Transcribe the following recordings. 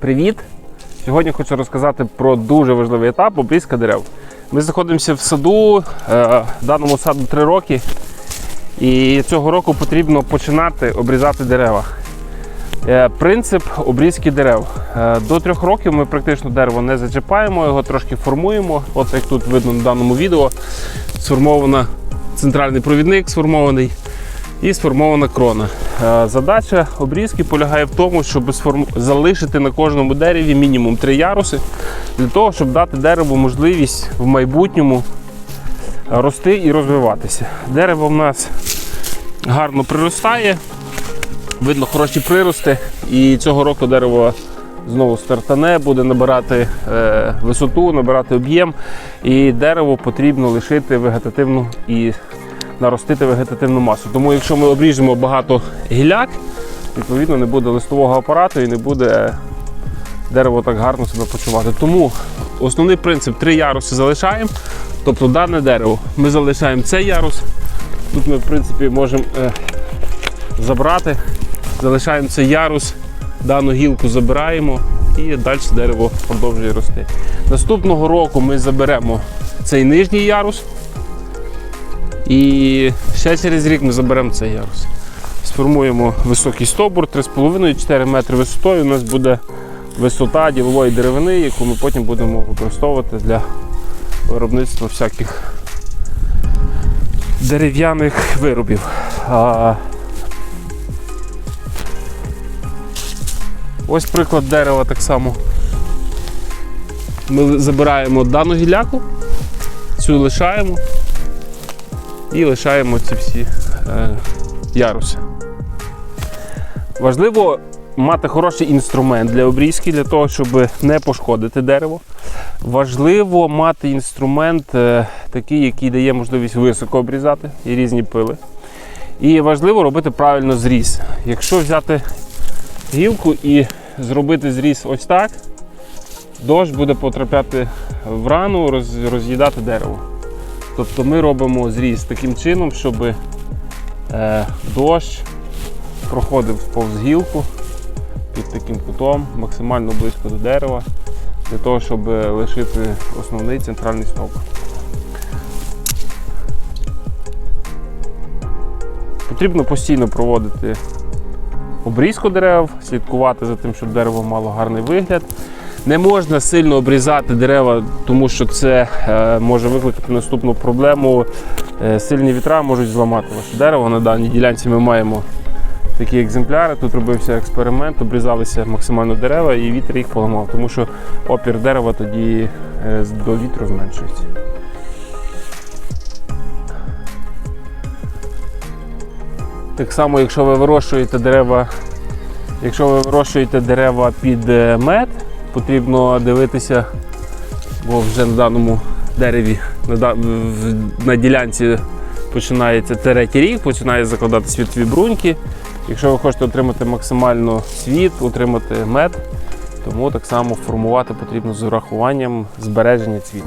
Привіт! Сьогодні хочу розказати про дуже важливий етап обрізка дерев. Ми знаходимося в саду, е, даному саду 3 роки, і цього року потрібно починати обрізати дерева. Е, Принцип обрізки дерев. Е, До трьох років ми практично дерево не зачіпаємо, його трошки формуємо. От як тут видно на даному відео, сформована центральний провідник, сформований і сформована крона. Е, Задача обрізки полягає в тому, щоб залишити на кожному дереві мінімум три яруси, для того, щоб дати дереву можливість в майбутньому рости і розвиватися. Дерево в нас гарно приростає, видно хороші прирости, і цього року дерево знову стартане, буде набирати е, висоту, набирати об'єм, і дерево потрібно лишити вегетативну і наростити вегетативну масу. Тому якщо ми обріжемо багато гіляк, відповідно не буде листового апарату і не буде дерево так гарно себе почувати. Тому основний принцип три яруси залишаємо. Тобто дане дерево ми залишаємо цей ярус. Тут ми в принципі можемо е, забрати, залишаємо цей ярус, дану гілку забираємо і далі дерево продовжує рости. Наступного року ми заберемо цей нижній ярус. І ще через рік ми заберемо цей ярус. Сформуємо високий стовбур 3,5-4 метри висотою. У нас буде висота ділової деревини, яку ми потім будемо використовувати для виробництва всяких дерев'яних виробів. А, Ось приклад дерева так само. Ми забираємо дану гіляку, цю лишаємо і лишаємо ці всі е, яруси. Важливо мати хороший інструмент для обрізки, для того, щоб не пошкодити дерево. Важливо мати інструмент е, такий, який дає можливість високо обрізати і різні пили. І важливо робити правильно зріз. Якщо взяти гілку і зробити зріз ось так, дощ буде потрапляти в рану, роз- роз'їдати дерево. Тобто ми робимо зріз таким чином, щоб е, дощ проходив повз гілку під таким кутом, максимально близько до дерева, для того, щоб е, лишити основний центральний стовп. Потрібно постійно проводити обрізку дерев, слідкувати за тим, щоб дерево мало гарний вигляд. Не можна сильно обрізати дерева, тому що це е, може викликати наступну проблему. Е, сильні вітра можуть зламати ваше дерево. На даній ділянці ми маємо такі екземпляри. Тут робився експеримент, обрізалися максимально дерева і вітер їх поламав, тому що опір дерева тоді е, до вітру зменшується. Так само, якщо ви вирощуєте дерева, якщо ви вирощуєте дерева під мед, потрібно дивитися, бо вже на даному дереві, на, на ділянці починається третій рік, починає закладати світові бруньки. Якщо ви хочете отримати максимально світ, отримати мед, тому так само формувати потрібно з урахуванням збереження цвіту.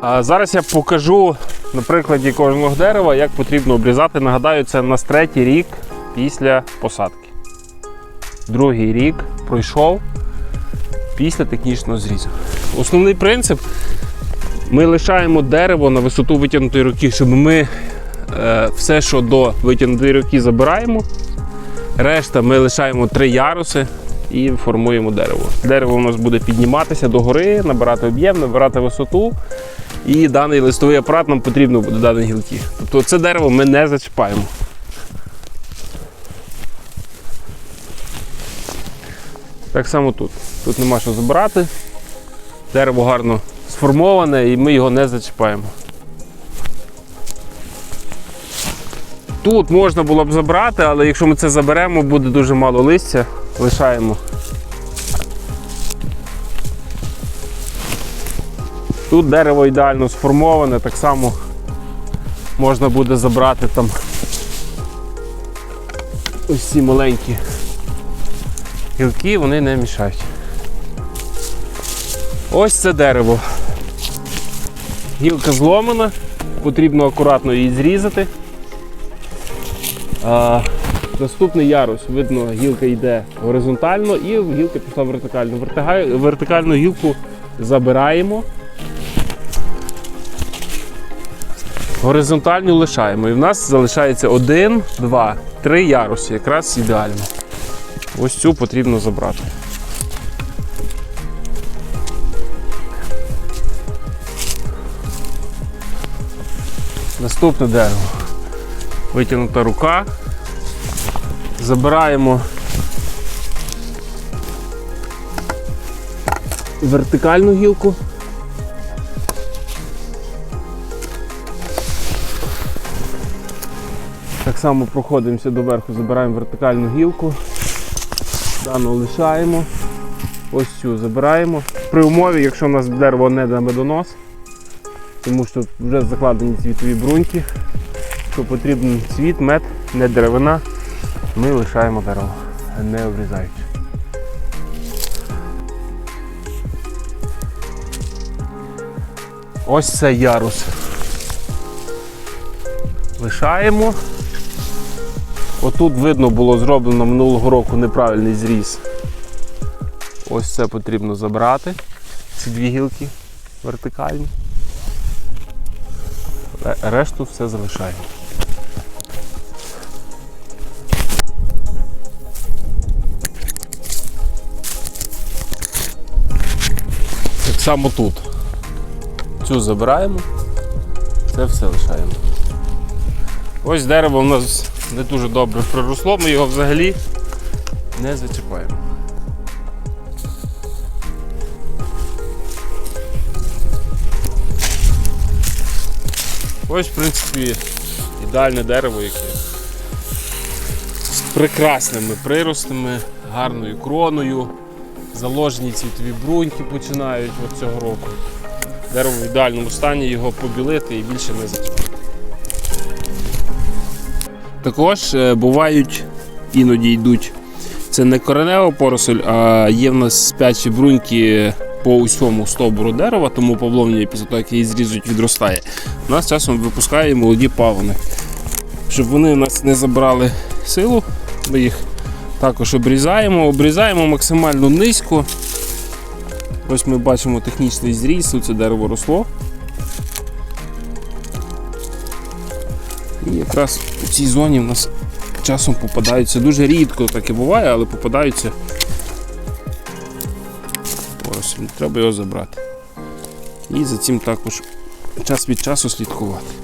А зараз я покажу на прикладі кожного дерева, як потрібно обрізати. Нагадаю, це у нас третій рік після посадки. Другий рік пройшов після технічного зрізу. Основний принцип ми лишаємо дерево на висоту витягнутої руки, щоб ми е, все, що до витягнутої руки, забираємо. Решта ми лишаємо три яруси і формуємо дерево. Дерево у нас буде підніматися догори, набирати об'єм, набирати висоту. І даний листовий апарат нам потрібно буде дані гілки. Тобто це дерево ми не зачіпаємо. Так само тут. Тут нема що забирати. Дерево гарно сформоване і ми його не зачіпаємо. Тут можна було б забрати, але якщо ми це заберемо, буде дуже мало листя. Лишаємо. Тут дерево ідеально сформоване, так само можна буде забрати там ось ці маленькі гілки, вони не мішають. Ось це дерево. Гілка зломана, потрібно акуратно її зрізати. А, Наступний ярус, видно, гілка йде горизонтально і гілка пішла вертикально. Вертикальну гілку забираємо. Горизонтальну лишаємо. І в нас залишається один, два, три яруси. Якраз ідеально. Ось цю потрібно забрати. Наступне дерево. Витягнута рука. Забираємо вертикальну гілку. Так само проходимося до верху, забираємо вертикальну гілку. Дану лишаємо. Ось цю забираємо. При умові, якщо у нас дерево не на медонос, тому що вже закладені цвітові бруньки, що потрібен цвіт, мед, не деревина, ми лишаємо дерево, не обрізаючи. Ось це ярус. Лишаємо. Отут видно було зроблено минулого року неправильний зріз. Ось це потрібно забрати. Ці дві гілки вертикальні. Решту все залишаємо. Так само тут. Цю забираємо, це все лишаємо. Ось дерево у нас не дуже добре проросло, ми його взагалі не зачіпаємо. Ось, в принципі, ідеальне дерево, яке з прекрасними приростами, гарною кроною, заложені цвітові бруньки починають цього року. Дерево в ідеальному стані, його побілити і більше не зачіпати. Також е, бувають, іноді йдуть. Це не коренева поросль, а є в нас спячі бруньки по усьому стовбуру дерева, тому павловня після того, як її зрізуть, відростає. У нас часом випускає молоді павони. Щоб вони у нас не забрали силу, ми їх також обрізаємо. Обрізаємо максимально низько. Ось ми бачимо технічний зріз, це дерево росло. І якраз у цій зоні в нас часом попадаються. Дуже рідко таке буває, але попадаються. Ось, треба його забрати. І за цим також час від часу слідкувати.